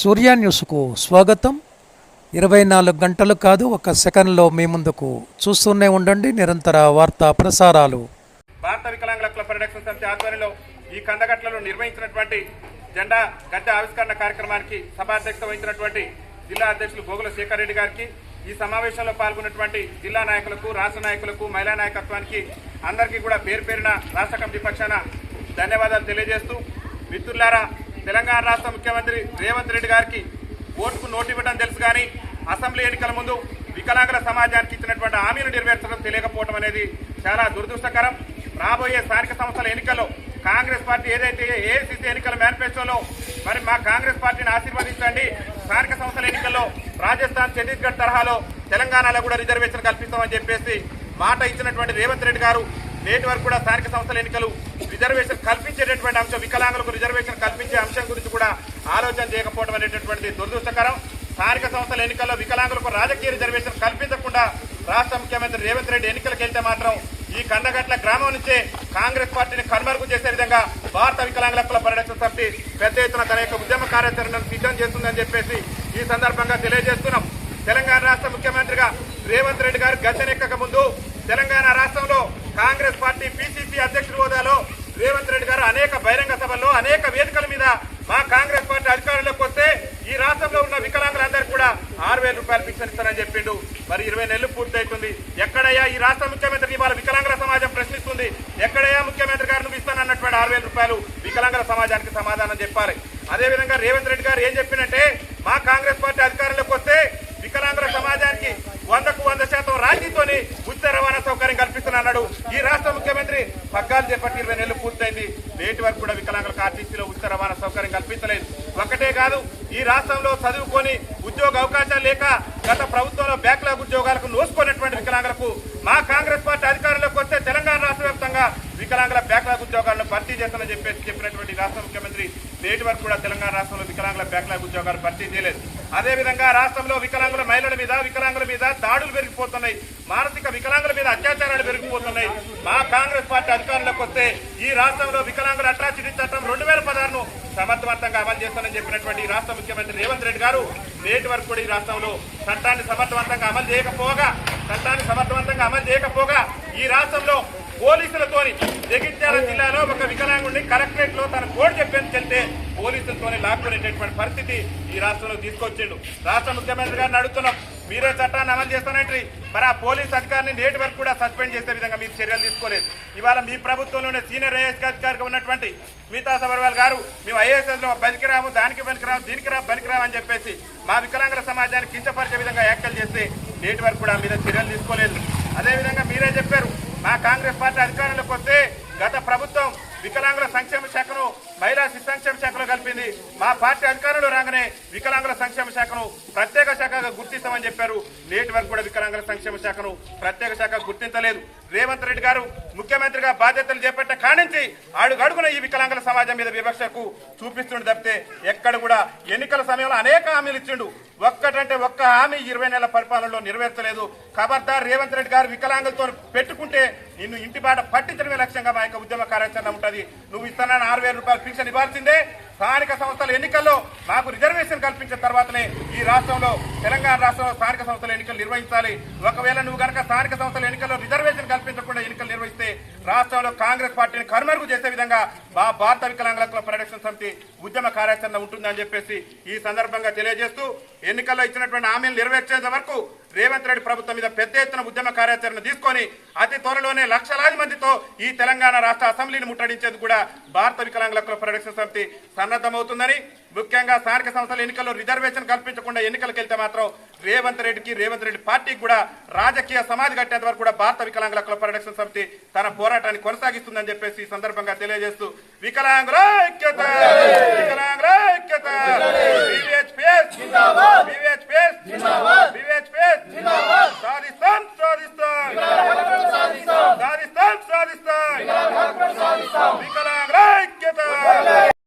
సూర్య న్యూస్కు స్వాగతం. ఇరవై నాలుగు గంటలు కాదు ఒక సెకండ్లో మీ ముందుకు చూస్తూనే ఉండండి. నిరంతర వార్తా ప్రసారాలు. భారత వికలాంగుల క్లబ్ పరిరక్షణ సమితి ఆధ్వర్యంలో ఈ కందగట్లలో నిర్వహించినటువంటి జెండా గద్దె ఆవిష్కరణ కార్యక్రమానికి సభాధ్యక్షత వహించినటువంటి జిల్లా అధ్యక్షులు గోగుల శేఖర్ రెడ్డి గారికి ఈ సమావేశంలో పాల్గొన్నటువంటి జిల్లా నాయకులకు రాష్ట్ర నాయకులకు మహిళా నాయకత్వానికి అందరికీ కూడా పేరు పేరిన రాష్ట్ర కమిటీ పక్షాన ధన్యవాదాలు తెలియజేస్తూ మిత్రులారా తెలంగాణ రాష్ట్ర ముఖ్యమంత్రి రేవంత్ రెడ్డి గారికి ఓటుకు నోటు ఇవ్వడం తెలుసు కానీ అసెంబ్లీ ఎన్నికల ముందు వికలాంగుల సమాజానికి ఇచ్చినటువంటి హామీలు నెరవేర్చడం తెలియకపోవడం అనేది చాలా దురదృష్టకరం. రాబోయే స్థానిక సంస్థల ఎన్నికల్లో కాంగ్రెస్ పార్టీ ఏదైతే ఏఐసిసి ఎన్నికల మేనిఫెస్టోలో మరి మా కాంగ్రెస్ పార్టీని ఆశీర్వదించండి. స్థానిక సంస్థల ఎన్నికల్లో రాజస్థాన్ ఛత్తీస్గఢ్ తరహాలో తెలంగాణలో కూడా రిజర్వేషన్ కల్పిస్తామని చెప్పేసి మాట ఇచ్చినటువంటి రేవంత్ రెడ్డి గారు నేటి వరకు కూడా స్థానిక సంస్థల ఎన్నికలు రిజర్వేషన్ కల్పించేటటువంటి అంశం వికలాంగులకు రిజర్వేషన్ కల్పించే అంశం గురించి కూడా ఆలోచన చేయకపోవడం అనేటటువంటి దురదృష్టకరం. స్థానిక సంస్థల ఎన్నికల్లో వికలాంగులకు రాజకీయ రిజర్వేషన్ కల్పించకుండా రాష్ట్ర ముఖ్యమంత్రి రేవంత్ రెడ్డి ఎన్నికలకు వెళ్తే మాత్రం ఈ కండగట్ల గ్రామం నుంచే కాంగ్రెస్ పార్టీని కనుమరుగు చేసే విధంగా భారత వికలాంగుల హక్కుల పరిరక్షణ సమితి పెద్ద ఎత్తున తన యొక్క ఉద్యమ కార్యాచరణను సిద్ధం చేస్తుందని చెప్పేసి ఈ సందర్భంగా తెలియజేస్తున్నాం. తెలంగాణ రాష్ట్ర ముఖ్యమంత్రిగా రేవంత్ రెడ్డి గారు గద్దెనెక్కక ముందు తెలంగాణ రాష్ట్రంలో కాంగ్రెస్ పార్టీ పిసిసి అధ్యక్షుడి హోదాలో రేవంత్ రెడ్డి గారు అనేక బహిరంగ సభల్లో అనేక వేదికల మీద మా కాంగ్రెస్ పార్టీ అధికారంలోకి వస్తే ఈ రాష్ట్రంలో ఉన్న వికలాంగులందరూ కూడా ఆరు వేల రూపాయలు పింఛన్ ఇస్తారని చెప్పిండు. మరి ఇరవై నెలలు పూర్తయితుంది. ఎక్కడయ్యా ఈ రాష్ట్ర ముఖ్యమంత్రి ఇవాళ వికలాంగుల సమాజం ప్రశ్నిస్తుంది? ఎక్కడయ్యా ముఖ్యమంత్రి గారు నువ్వు ఇస్తానన్నటువంటి ఆరు వేల రూపాయలు వికలాంగుల సమాజానికి సమాధానం చెప్పాలి. అదేవిధంగా రేవంత్ రెడ్డి గారు ఏం చెప్పినట్టే మా కాంగ్రెస్ పార్టీ అధికారంలోకి వస్తే వికలాంగుల సమాజానికి వందకు వంద శాతం రాజీతోని ఉచిత రవాణా సౌకర్యం కల్పిస్తున్నాడు ఈ రాష్ట్ర ముఖ్యమంత్రి పగ్గాలు చేపట్టి ఇరవై నెలలు పూర్తయింది. నేటి వరకు కూడా వికలాంగులకు ఆర్టీసీలో ఉచిత రవాణా సౌకర్యం కల్పించలేదు. ఒకటే కాదు ఈ రాష్ట్రంలో చదువుకొని ఉద్యోగ అవకాశాలు లేక గత ప్రభుత్వంలో బ్యాక్లాగ్ ఉద్యోగాలకు నోసుకున్నటువంటి వికలాంగులకు మా కాంగ్రెస్ పార్టీ అధికారంలోకి వస్తే తెలంగాణ రాష్ట్ర వ్యాప్తంగా వికలాంగుల బ్యాక్లాగ్ ఉద్యోగాలను భర్తీ చేస్తానని చెప్పేసి చెప్పినటువంటి రాష్ట్ర ముఖ్యమంత్రి నేటి వరకు కూడా తెలంగాణ రాష్ట్రంలో వికలాంగుల బ్యాక్లాగ్ ఉద్యోగాలు భర్తీ చేయలేదు. అదేవిధంగా రాష్ట్రంలో వికలాంగుల మహిళల మీద వికలాంగుల మీద దాడులు పెరిగిపోతున్నాయి. మానసిక వికలాంగుల మీద అత్యాచారాలు పెరిగిపోతున్నాయి. మా కాంగ్రెస్ పార్టీ అధికారంలోకి వస్తే ఈ రాష్ట్రంలో వికలాంగుల అట్రాసిటీ చట్టం రెండు వేల పదహారును సమర్థవంతంగా అమలు చేస్తానని చెప్పినటువంటి రాష్ట్ర ముఖ్యమంత్రి రేవంత్ రెడ్డి గారు నేటి వరకు కూడా ఈ రాష్ట్రంలో చట్టాన్ని సమర్థవంతంగా అమలు చేయకపోగా చట్టాన్ని సమర్థవంతంగా అమలు చేయకపోగా ఈ రాష్ట్రంలో పోలీసులతోని జగిత్యాల జిల్లాలో ఒక వికలాంగుడిని కలెక్టరేట్లో తన కోడ్ చెప్పేసి చెప్తే పోలీసులతోని లాక్కునేటటువంటి పరిస్థితి ఈ రాష్ట్రంలో తీసుకొచ్చిండు. రాష్ట్ర ముఖ్యమంత్రి గారిని అడుగుతున్నాం మీరే చట్టాన్ని అమలు చేస్తానంటే మరి ఆ పోలీస్ అధికారిని నేటి వరకు కూడా సస్పెండ్ చేసే విధంగా మీరు చర్యలు తీసుకోలేదు. ఇవాళ మీ ప్రభుత్వంలోనే సీనియర్ ఐఏఎస్ అధికారికి ఉన్నటువంటి మిగతా సబర్వాల్ గారు మేము ఐఏఎస్లో పనికిరాము దానికి పనికిరాము దీనికి రా పనికిరాము అని చెప్పేసి మా వికలాంగుల సమాజాన్ని కించపరిచే విధంగా వ్యాఖ్యలు చేస్తే నేటి వరకు కూడా మీద చర్యలు తీసుకోలేదు. అదేవిధంగా మీరే చెప్పారు మా కాంగ్రెస్ పార్టీ అధికారంలోకి వస్తే గత ప్రభుత్వం వికలాంగుల సంక్షేమ శాఖను మహిళా శిశు సంక్షేమ శాఖలో కలిపింది. మా పార్టీ అధికారంలో రాగానే వికలాంగుల సంక్షేమ శాఖను ప్రత్యేక శాఖగా గుర్తిస్తామని చెప్పారు. నేటి వరకు కూడా వికలాంగుల సంక్షేమ శాఖను ప్రత్యేక శాఖ గుర్తించలేదు. రేవంత్ రెడ్డి గారు ముఖ్యమంత్రిగా బాధ్యతలు చేపట్టే కానించి అడుగడుగున ఈ వికలాంగుల సమాజం మీద వివక్షకు చూపిస్తుండు తప్పితే ఎక్కడ కూడా ఎన్నికల సమయంలో అనేక హామీలు ఇచ్చిండు. ఒక్కటంటే ఒక్క హామీ ఇరవై నెలల పరిపాలనలో నెరవేర్చలేదు. ఖబర్దార్ రేవంత్ రెడ్డి గారు వికలాంగులతో పెట్టుకుంటే నిన్ను ఇంటి బాట పట్టించడమే లక్ష్యంగా మా యొక్క ఉద్యమ కార్యాచరణ ఉంటుంది. నువ్వు ఇస్తానని ఆరు వేల రూపాయలు పింఛన్ ఇవ్వాల్సిందే. స్థానిక సంస్థల ఎన్నికల్లో మాకు రిజర్వేషన్ కల్పించిన తర్వాతనే ఈ రాష్ట్రంలో తెలంగాణ రాష్ట్రంలో స్థానిక సంస్థల ఎన్నికలు నిర్వహించాలి. ఒకవేళ నువ్వు కనుక స్థానిక సంస్థల ఎన్నికల్లో రిజర్వేషన్ కల్పించకుండా ఎన్నికలు నిర్వహిస్తే రాష్ట్రంలో కాంగ్రెస్ పార్టీని కనుమరుగు చేసే విధంగా మా భారత వికలాంగుల పరిరక్షణ సమితి ఉద్యమ కార్యాచరణ ఉంటుందని చెప్పేసి ఈ సందర్భంగా తెలియజేస్తూ ఎన్నికల్లో ఇచ్చినటువంటి హామీలు నెరవేర్చేంత వరకు రేవంత్ రెడ్డి ప్రభుత్వం మీద పెద్ద ఎత్తున ఉద్యమ కార్యాచరణ తీసుకొని అతి త్వరలోనే లక్షలాది మందితో ఈ తెలంగాణ రాష్ట్ర అసెంబ్లీని ముట్టడించేందుకు కూడా భారత వికలాంగుల పరిరక్షణ సమితి సన్నద్ధమవుతుందని ముఖ్యంగా స్థానిక సంస్థల ఎన్నికల్లో రిజర్వేషన్ కల్పించకుండా ఎన్నికలకు వెళ్తే మాత్రం రేవంత్ రెడ్డికి రేవంత్ రెడ్డి పార్టీకి కూడా రాజకీయ సమాధి కట్టేంత వరకు కూడా భారత వికలాంగుల కుల పరిరక్షణ సమితి తన పోరాటాన్ని కొనసాగిస్తుందని చెప్పేసి ఈ సందర్భంగా తెలియజేస్తూ వికలాంగుల ఐక్యత! వికలాంగుల ఐక్యత!